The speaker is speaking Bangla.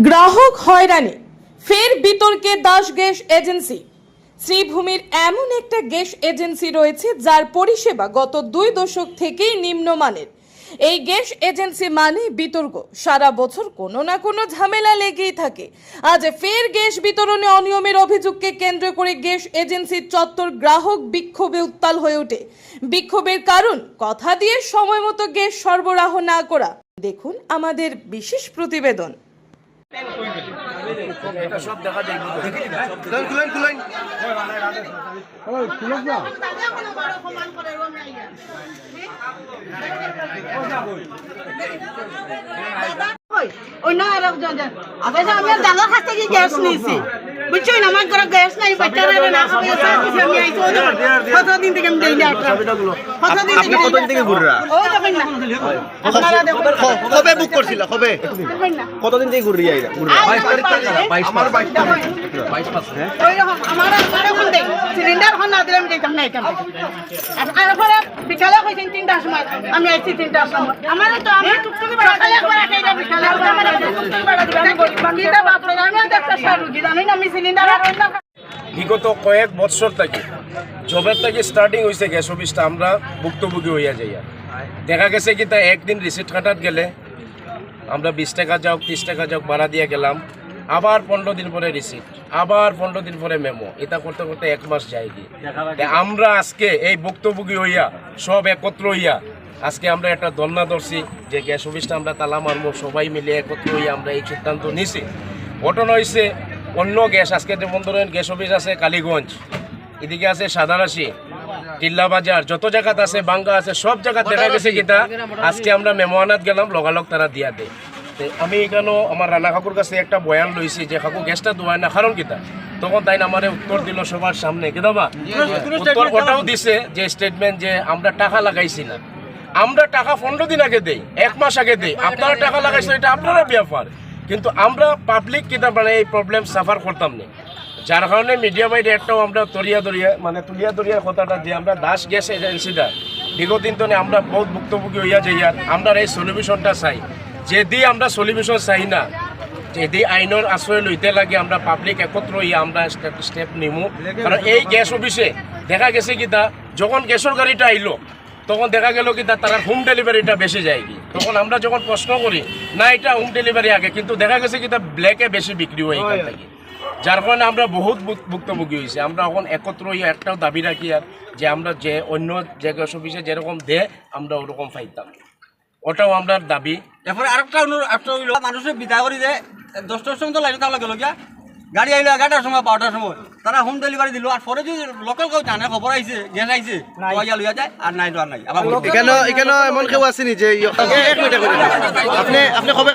গ্রাহক হয়রানি, ফের বিতর্কে দাস গ্যাস এজেন্সি। শ্রীভূমির এমন একটা গ্যাস এজেন্সি রয়েছে যার পরিষেবা গত দুই দশক থেকেই নিম্নমানের। এই গ্যাস এজেন্সি মানে বিতর্ক, সারা বছর কোনো না কোনো ঝামেলা লেগেই থাকে। আজ ফের গ্যাস বিতরণে অনিয়মের অভিযোগকে কেন্দ্র করে গ্যাস এজেন্সির চত্বর গ্রাহক বিক্ষোভে উত্তাল হয়ে ওঠে। বিক্ষোভের কারণ, কথা দিয়ে সময় মতো গ্যাস সরবরাহ না করা। দেখুন আমাদের বিশেষ প্রতিবেদন। খুলেন খুলেন খুলেন। ওই না আর একজন আগে আমি দাদার কাছ থেকে গ্যাস নিয়েছি। বুঝছ না? আমার ঘরে গ্যাস নাই বাচ্চারা না খাবে স্যার কিছু আমি আইছি দেখুন। কতদিন থেকে আমি দেই না কতদিন আপনি কতদিন থেকে ঘুররা? ওই দেখুন না। আপনারা দেখুন ক- কবে বুক করছিল? কবে? দেখুন না। কতদিন থেকে ঘুরি আইরা? ঘুররা আই আমার বাইশ দেখুন। ওই রকম আমার আমার এখন দেই সিলিন্ডার এখন না দিলে আমি দিতাম না এখান থেকে। আর তারপরে বিকালে কইছেন তিনটার সময় আমি আইছি তিনটার সময়। আমার তো আমি টুকটুকি বেড়া একবার আগে এটা বিকালে আমার টুকটুকি বেড়া দিবেন আমি মানুষ। কিতা বাপরে আমি বিগত কয়েক বছর থেকে, জবের থেকে স্টার্টিং হয়েছে গ্যাস অফিসটা আমরা ভুক্তভোগী হইয়া যাইয়া। দেখা গেছে কি তা একদিন রিসিপ্ট কাটাত গেলে, আমরা বিশ টাকা যাওক, তিরিশ টাকা যাওক ভাড়া দিয়ে গেলাম, আবার পনেরো দিন পরে রিসিপ্ট আবার পনেরো দিন পরে মেমো এটা করতে করতে এক মাস যায় আমরা আজকে এই ভুক্তভোগী হইয়া, সব একত্র হইয়া, আজকে আমরা একটা ধরছি, যে গ্যাস অফিসটা আমরা তালা মারবো সবাই মিলে একত্র হইয়া আমরা এই সিদ্ধান্ত নিছি। ঘটনা হয়েছে অন্য গ্যাস, আজকে ধরেন গ্যাস অফিস আছে কালীগঞ্জ, এদিকে আছে সাদারাশি টিল্লা বাজার, যত জায়গাত আছে, বাঙ্গা আছে, সব জায়গা দেখা গেছে কিতা আজকে আমরা মেমোয়ানাত গেলাম, লগালগ তারা দিয়া দেয় আমি এখানেও আমার রানা কাকুর কাছে একটা বয়ান লইছি যে, কাকু, গ্যাসটা দোয়ায় না, কারণ কিতা তখন তাই আমারে উত্তর দিল সবার সামনে, কি দাবা উত্তর ওটাও দিছে যে স্টেটমেন্ট যে, আমরা টাকা লাগাইছি না। আমরা টাকা পনেরো দিন আগে দেই, এক মাস আগে দেই। আপনারা টাকা লাগাইছেন, এটা আপনারা ব্যাপার। কিন্তু আমরা পাবলিক কিতা মানে এই প্রবলেম সাফার করতাম না। যার কারণে মিডিয়া বাইরে একটাও আমরা তরিয়া দরিয়া মানে তুলিয়া দরিয়ার কথাটা যে আমরা দাস গ্যাস এজেন্সিটা বিগত দিন তো আমরা বহুত ভুক্তভোগী হইয়া যাই আর আমরা এই সলিউশনটা চাই। যদি আমরা সলিউশন চাই না যদি আইনের আশ্রয় লইতে লাগে আমরা পাবলিক একত্র হইয়া আমরা স্টেপ নিমু। কারণ এই গ্যাস অফিসে দেখা গেছে কি তা যখন গ্যাসের গাড়িটা আইলো তখন দেখা গেল কি তার হোম ডেলিভারিটা বেশি যায় কি। তখন আমরা যখন প্রশ্ন করি না এটা হোম ডেলিভারি আগে। কিন্তু দেখা গেছে কি তা ব্ল্যাকে বেশি বিক্রি হয় এখান থেকে। যার কারণে আমরা বহুত ভুক- ভুক্তভোগী হয়েছি। আমরা এখন একত্র হয়ে একটাও দাবি রাখি আর যে আমরা যে অন্য জায়গা অফিসে যেরকম দে আমরা ওরকম পাইতাম। ওটাও আমরা দাবি। এরপরে আরেকটা অনুরোধ মানুষের বিদায় করি যে দশটার সময় তো লাইনে থাকলে গেল গিয়া। গাড়ি আইলো এগারোটার সময় বারোটার সময়। তারা হোম ডেলিভারি দিল আর পরে যদি লোকাল কেউ জানে খবর আইছে গ্যাস আইছে তো লইয়া যায় আর নাই তো আর নাই আবার এখানে এখানে এমন কেউ আসেনি যে। আপনি আপনি কবে